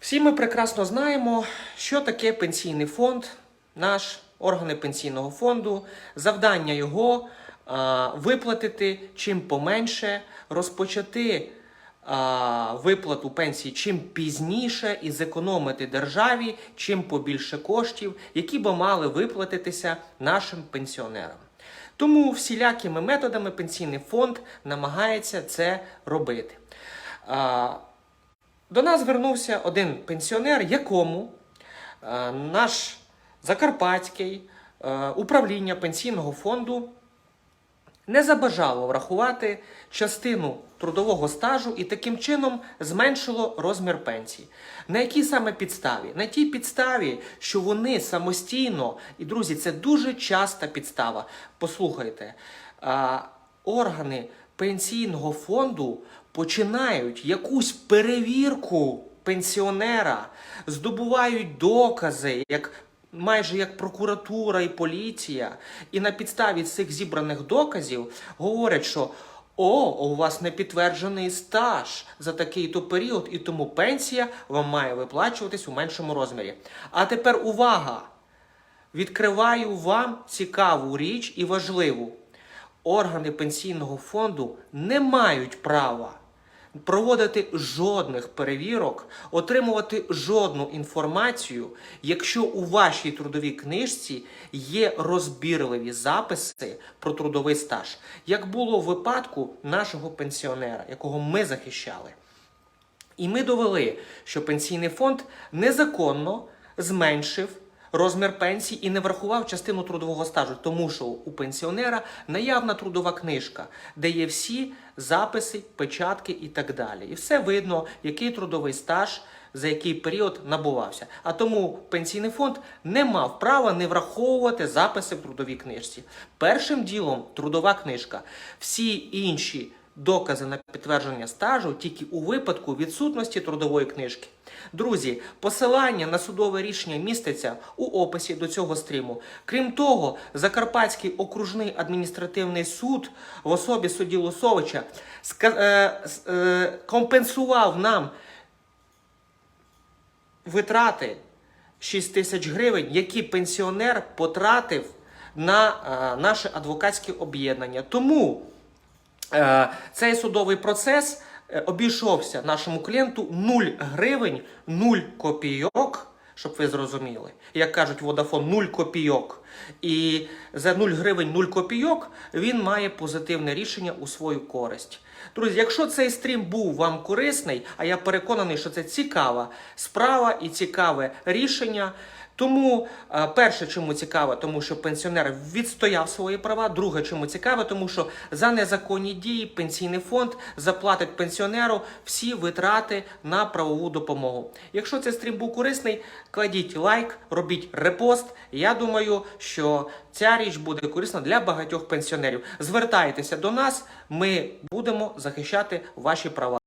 Всі ми прекрасно знаємо, що таке пенсійний фонд, наш органи пенсійного фонду, завдання його а, виплатити чим поменше, розпочати а, виплату пенсії чим пізніше і зекономити державі чим побільше коштів, які би мали виплатитися нашим пенсіонерам. Тому всілякими методами пенсійний фонд намагається це робити. А, до нас звернувся один пенсіонер, якому е, наш Закарпатський е, управління пенсійного фонду не забажало врахувати частину трудового стажу і таким чином зменшило розмір пенсії. На якій саме підставі? На тій підставі, що вони самостійно, і друзі, це дуже часта підстава. Послухайте, органи пенсійного фонду починають якусь перевірку пенсіонера, здобувають докази, як майже як прокуратура і поліція, і на підставі цих зібраних доказів говорять, що о, у вас не підтверджений стаж за такий-то період, і тому пенсія вам має виплачуватись у меншому розмірі. А тепер увага! Відкриваю вам цікаву річ і важливу. Органи пенсійного фонду не мають права проводити жодних перевірок, отримувати жодну інформацію, якщо у вашій трудовій книжці є розбірливі записи про трудовий стаж, як було в випадку нашого пенсіонера, якого ми захищали. І ми довели, що пенсійний фонд незаконно зменшив розмір пенсії і не врахував частину трудового стажу, тому що у пенсіонера наявна трудова книжка, де є всі записи, печатки і так далі. І все видно, який трудовий стаж. За який період набувався. А тому пенсійний фонд не мав права не враховувати записи в трудовій книжці. Першим ділом трудова книжка. Всі інші докази на підтвердження стажу тільки у випадку відсутності трудової книжки. Друзі, посилання на судове рішення міститься у описі до цього стріму. Крім того, Закарпатський окружний адміністративний суд в особі судді Лусовича е, е, компенсував нам витрати 6 тисяч гривень, які пенсіонер потратив на е, наше адвокатське об'єднання. Тому цей судовий процес е, обійшовся нашому клієнту 0 гривень, 0 копійок. Щоб ви зрозуміли, як кажуть Vodafone, 0 копійок. І за 0 гривень 0 копійок він має позитивне рішення у свою користь. Друзі, якщо цей стрім був вам корисний, а я переконаний, що це цікава справа і цікаве рішення. Тому е, перше, чому цікаво, тому що пенсіонер відстояв свої права. Друге, чому цікаво, тому що за незаконні дії пенсійний фонд заплатить пенсіонеру всі витрати на правову допомогу. Якщо цей стрім був корисний, кладіть лайк, робіть репост. Я думаю, що ця річ буде корисна для багатьох пенсіонерів. Звертайтеся до нас, ми будемо захищати ваші права.